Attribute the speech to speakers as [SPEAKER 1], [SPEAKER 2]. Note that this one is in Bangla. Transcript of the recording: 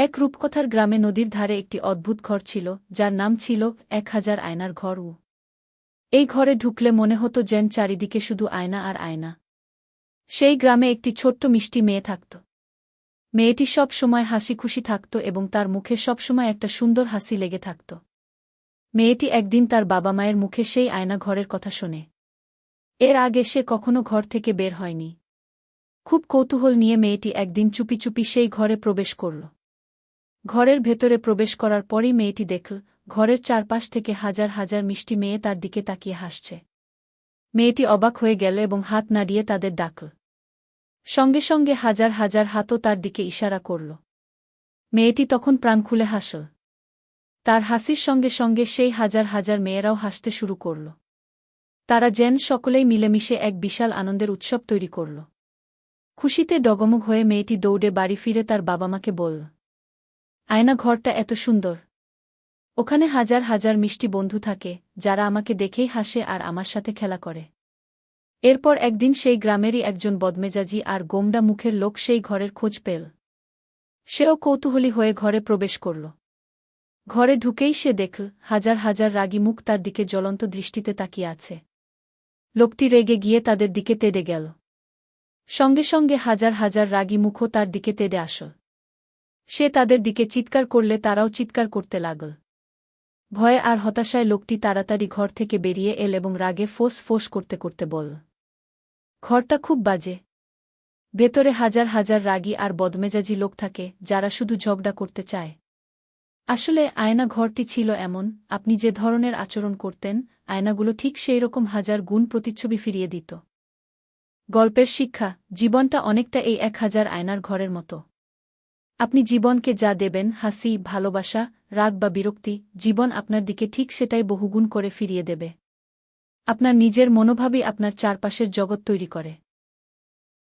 [SPEAKER 1] এক রূপকথার গ্রামে নদীর ধারে একটি অদ্ভুত ঘর ছিল, যার নাম ছিল এক হাজার আয়নার ঘর উ। এই ঘরে ঢুকলে মনে হতো যেন চারিদিকে শুধু আয়না আর আয়না। সেই গ্রামে একটি ছোট্ট মিষ্টি মেয়ে থাকত। মেয়েটি সব সময় হাসি খুশি থাকত এবং তার মুখে সবসময় একটা সুন্দর হাসি লেগে থাকত। মেয়েটি একদিন তার বাবা মায়ের মুখে সেই আয়না ঘরের কথা শোনে। এর আগে সে কখনো ঘর থেকে বের হয়নি। খুব কৌতূহল নিয়ে মেয়েটি একদিন চুপি চুপি সেই ঘরে প্রবেশ করল। ঘরের ভেতরে প্রবেশ করার পরই মেয়েটি দেখল, ঘরের চারপাশ থেকে হাজার হাজার মিষ্টি মেয়ে তার দিকে তাকিয়ে হাসছে। মেয়েটি অবাক হয়ে গেল এবং হাত নাড়িয়ে তাদের ডাকল। সঙ্গে সঙ্গে হাজার হাজার হাতও তার দিকে ইশারা করল। মেয়েটি তখন প্রাণ খুলে হাসল। তার হাসির সঙ্গে সঙ্গে সেই হাজার হাজার মেয়েরাও হাসতে শুরু করল। তারা যেন সকলেই মিলেমিশে এক বিশাল আনন্দের উৎসব তৈরি করল। খুশিতে ডগমগ হয়ে মেয়েটি দৌড়ে বাড়ি ফিরে তার বাবা মাকে বলল আয়না ঘরটা এত সুন্দর। ওখানে হাজার হাজার মিষ্টি বন্ধু থাকে, যারা আমাকে দেখেই হাসে আর আমার সাথে খেলা করে। এরপর একদিন সেই গ্রামেরই একজন বদমেজাজি আর গোমডা মুখের লোক সেই ঘরের খোঁজ পেল। সেও কৌতূহলী হয়ে ঘরে প্রবেশ করল। ঘরে ঢুকেই সে দেখল, হাজার হাজার রাগী মুখ তার দিকে জ্বলন্ত দৃষ্টিতে তাকিয়ে আছে। লোকটি রেগে গিয়ে তাদের দিকে তেড়ে গেল। সঙ্গে সঙ্গে হাজার হাজার রাগী মুখও তার দিকে তেড়ে আসল। সে তাদের দিকে চিৎকার করলে তারাও চিৎকার করতে লাগল। ভয়ে আর হতাশায় লোকটি তাড়াতাড়ি ঘর থেকে বেরিয়ে এল এবং রাগে ফোঁস ফোঁস করতে করতে বল, ঘরটা খুব বাজে। ভেতরে হাজার হাজার রাগী আর বদমেজাজি লোক থাকে যারা শুধু ঝগড়া করতে চায়। আসলে আয়না ঘরটি ছিল এমন, আপনি যে ধরনের আচরণ করতেন, আয়নাগুলো ঠিক সেই রকম হাজার গুণ প্রতিচ্ছবি ফিরিয়ে দিত। গল্পের শিক্ষা, জীবনটা অনেকটা এই এক হাজার আয়নার ঘরের মতো। আপনি জীবনকে যা দেবেন, হাসি, ভালোবাসা, রাগ বা বিরক্তি, জীবন আপনার দিকে ঠিক সেটাই বহুগুণ করে ফিরিয়ে দেবে। আপনার নিজের মনোভাবই আপনার চারপাশের জগৎ তৈরি করে।